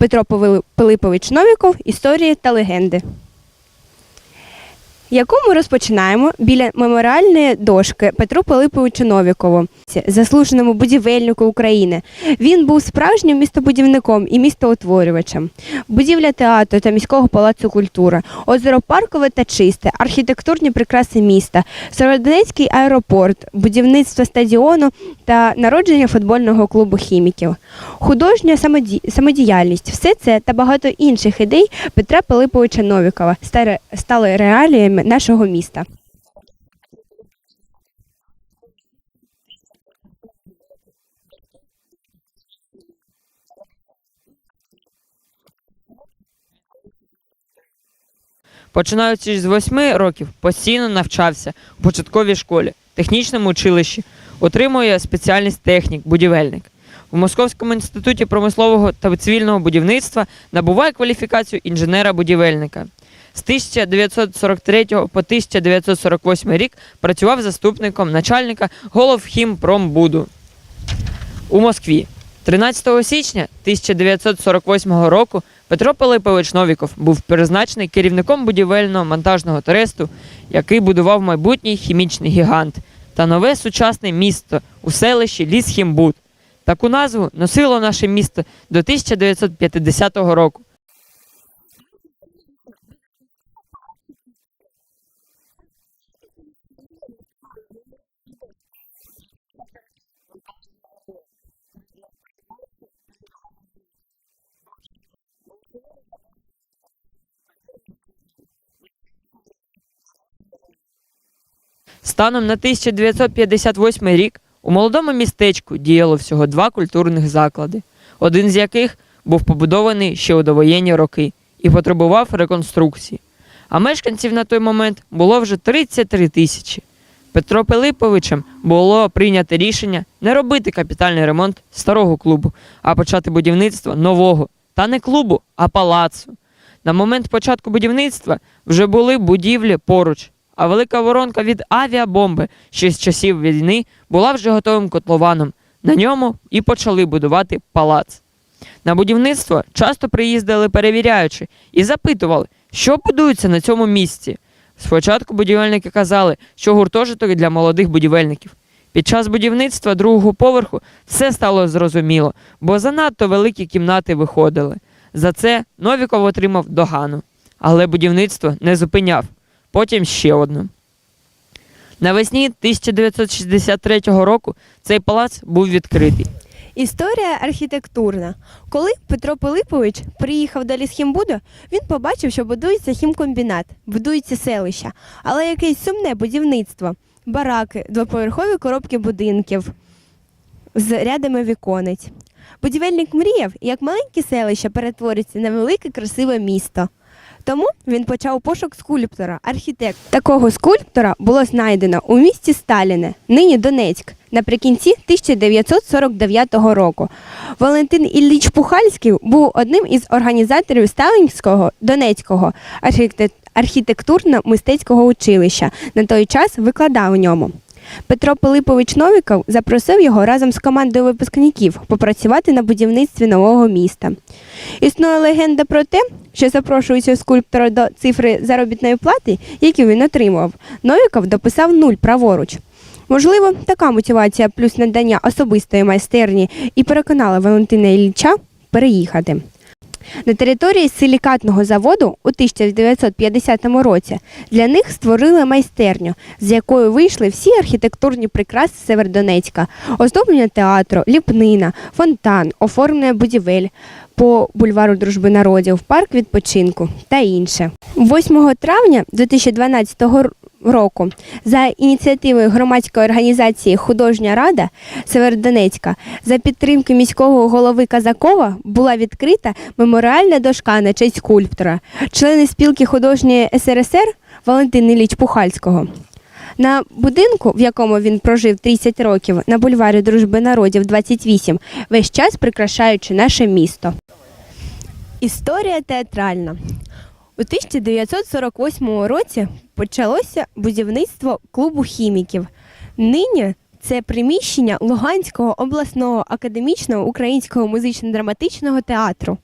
Петро Пилипович Новіков Історії та легенди. Яку ми розпочинаємо біля меморіальної дошки Петру Пилиповичу Новікову, заслуженому будівельнику України. Він був справжнім містобудівником і містоутворювачем. Будівля театру та міського палацу культури, озеро Паркове та чисте, архітектурні прикраси міста, Сєвєродонецький аеропорт, будівництво стадіону та народження футбольного клубу хіміків. Художня самодіяльність, все це та багато інших ідей Петра Пилиповича Новікова стали, стали реаліями нашого міста. Починаючи з восьми років, постійно навчався у початковій школі, технічному училищі, отримує спеціальність технік, будівельник. У Московському інституті промислового та цивільного будівництва набуває кваліфікацію інженера-будівельника. З 1943 по 1948 рік працював заступником начальника Головхімпромбуду у Москві. 13 січня 1948 року Петро Пилипович Новіков був призначений керівником будівельно-монтажного тресту, який будував майбутній хімічний гігант та нове сучасне місто у селищі Лісхімбуд. Таку назву носило наше місто до 1950 року. Станом на 1958 рік у молодому містечку діяло всього два культурних заклади, один з яких був побудований ще у довоєнні роки і потребував реконструкції. А мешканців на той момент було вже 33 тисячі. Петро Пилиповичем було прийнято рішення не робити капітальний ремонт старого клубу, а почати будівництво нового, та не клубу, а палацу. На момент початку будівництва вже були будівлі поруч, а велика воронка від авіабомби ще з часів війни була вже готовим котлованом. На ньому і почали будувати палац. На будівництво часто приїздили перевіряючи і запитували, що будується на цьому місці. Спочатку будівельники казали, що гуртожиток для молодих будівельників. Під час будівництва другого поверху все стало зрозуміло, бо занадто великі кімнати виходили. За це Новіков отримав догану. Але будівництво не зупиняв. Потім ще одну. Навесні 1963 року цей палац був відкритий. Історія архітектурна. Коли Петро Пилипович приїхав до Лісхімбуду, він побачив, що будується хімкомбінат, будується селища, але якесь сумне будівництво, бараки, двоповерхові коробки будинків з рядами віконець. Будівельник мріяв, як маленьке селище перетвориться на велике красиве місто. Тому він почав пошук скульптора, архітектора. Такого скульптора було знайдено у місті Сталіне, нині Донецьк, наприкінці 1949 року. Валентин Ілліч Пухальський був одним із організаторів Сталінського Донецького архітектурно-мистецького училища. На той час викладав у ньому. Петро Пилипович Новіков запросив його разом з командою випускників попрацювати на будівництві нового міста. Існує легенда про те, що запрошуючи скульптора до цифри заробітної плати, яку він отримував, Новіков дописав нуль праворуч. Можливо, така мотивація плюс надання особистої майстерні і переконала Валентина Ілліча переїхати. На території силікатного заводу у 1950 році для них створили майстерню, з якою вийшли всі архітектурні прикраси Севердонецька, оздоблення театру, ліпнина, фонтан, оформлення будівель по бульвару Дружби народів, парк відпочинку та інше. 8 травня 2012 р- року за ініціативою громадської організації Художня рада Северодонецька за підтримки міського голови Казакова була відкрита меморіальна дошка на честь скульптора, члени спілки художньої СРСР Валентин Ілліч Пухальського. На будинку, в якому він прожив 30 років, на бульварі Дружби народів 28, весь час прикрашаючи наше місто. Історія театральна. У 1948 році почалося будівництво клубу хіміків. Нині це приміщення Луганського обласного академічного українського музично-драматичного театру.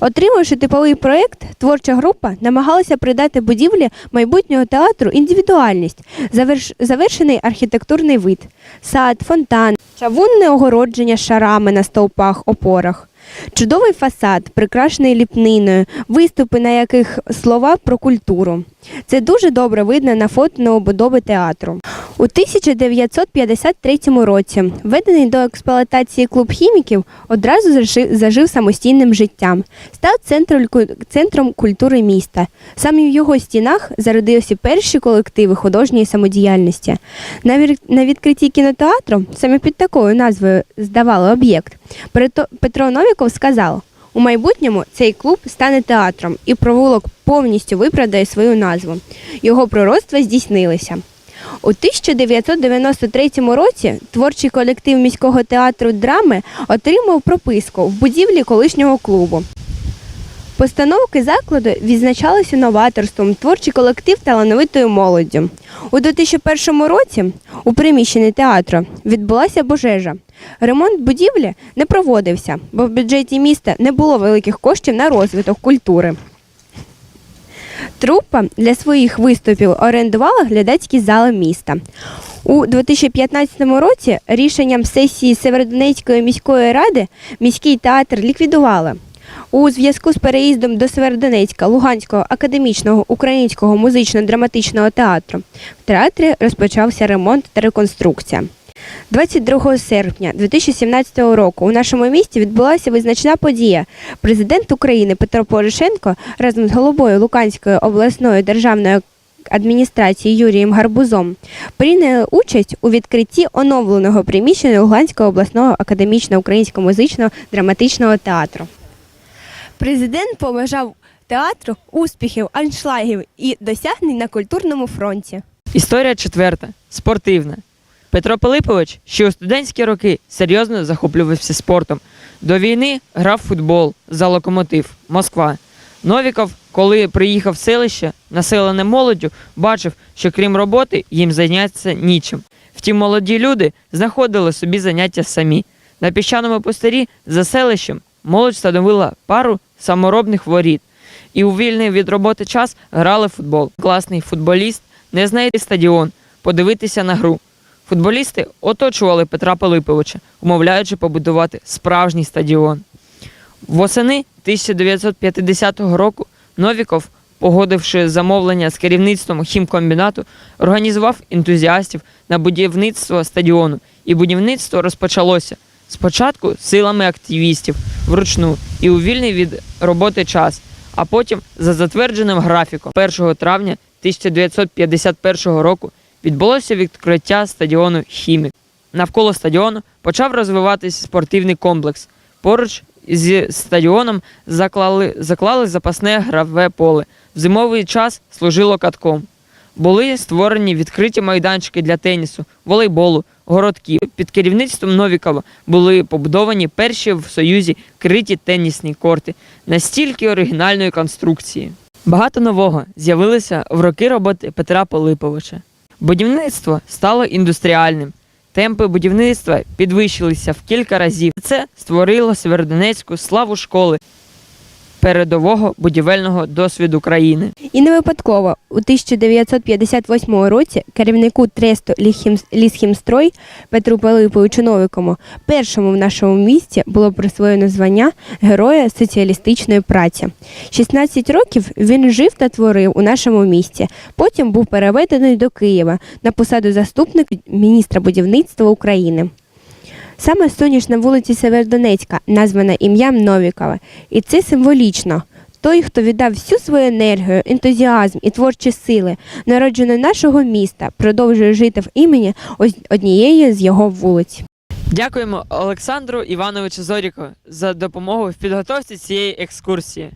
Отримавши типовий проєкт, творча група намагалася придати будівлі майбутнього театру індивідуальність, заверш... завершений архітектурний вид, сад, фонтан, чавунне огородження шарами на стовпах, опорах. Чудовий фасад, прикрашений ліпниною, виступи, на яких слова про культуру. Це дуже добре видно на фото новобудови театру. У 1953 році введений до експлуатації клуб хіміків одразу зажив, самостійним життям, став центром, культури міста. Саме в його стінах зародилися перші колективи художньої самодіяльності. На відкритті кінотеатру, саме під такою назвою здавали об'єкт, Петро Новіков сказав, у майбутньому цей клуб стане театром і провулок повністю виправдає свою назву. Його пророцтва здійснилися. У 1993 році творчий колектив міського театру драми отримав прописку в будівлі колишнього клубу. Постановки закладу відзначалися новаторством, творчий колектив талановитою молоддю. У 2001 році у приміщенні театру відбулася пожежа. Ремонт будівлі не проводився, бо в бюджеті міста не було великих коштів на розвиток культури. Трупа для своїх виступів орендувала глядацькі зали міста. У 2015 році рішенням сесії Северодонецької міської ради міський театр ліквідували. У зв'язку з переїздом до Северодонецька Луганського академічного українського музично-драматичного театру в театрі розпочався ремонт та реконструкція. 22 серпня 2017 року у нашому місті відбулася визначна подія. Президент України Петро Порошенко разом з головою Луганської обласної державної адміністрації Юрієм Гарбузом прийняли участь у відкритті оновленого приміщення Луганського обласного академічного українського музичного драматичного театру. Президент побажав театру успіхів, аншлагів і досягнень на культурному фронті. Історія четверта спортивна. Петро Пилипович ще у студентські роки серйозно захоплювався спортом. До війни грав футбол за локомотив Москва. Новіков, коли приїхав в селище, населене молоддю, бачив, що крім роботи їм зайнятися нічим. Втім, молоді люди знаходили собі заняття самі. На піщаному пустирі за селищем молодь встановила пару саморобних воріт і у вільний від роботи час грали в футбол. Класний футболіст не знайти стадіон, подивитися на гру. Футболісти оточували Петра Пилиповича, умовляючи побудувати справжній стадіон. Восени 1950 року Новіков, погодивши замовлення з керівництвом хімкомбінату, організував ентузіастів на будівництво стадіону, і будівництво розпочалося спочатку силами активістів вручну і у вільний від роботи час, а потім за затвердженим графіком 1 травня 1951 року відбулося відкриття стадіону Хімік. Навколо стадіону почав розвиватися спортивний комплекс. Поруч зі стадіоном заклали, заклали запасне граве поле. В зимовий час служило катком. Були створені відкриті майданчики для тенісу, волейболу, городків. Під керівництвом Новікова були побудовані перші в Союзі криті тенісні корти настільки оригінальної конструкції. Багато нового з'явилося в роки роботи Петра Пилиповича. Будівництво стало індустріальним. Темпи будівництва підвищилися в кілька разів. Це створило Северодонецьку славу школи передового будівельного досвіду країни. І не випадково у 1958 році керівнику тресту Лісхімстрой Петру Пилиповичу Новикому першому в нашому місті було присвоєно звання Героя соціалістичної праці. 16 років він жив та творив у нашому місті. Потім був переведений до Києва на посаду заступника міністра будівництва України. Саме сонячна вулиця Северодонецька названа ім'ям Новікова, і це символічно. Той, хто віддав всю свою енергію, ентузіазм і творчі сили, народжений нашого міста, продовжує жити в імені однієї з його вулиць. Дякуємо Олександру Івановичу Зоріку за допомогу в підготовці цієї екскурсії.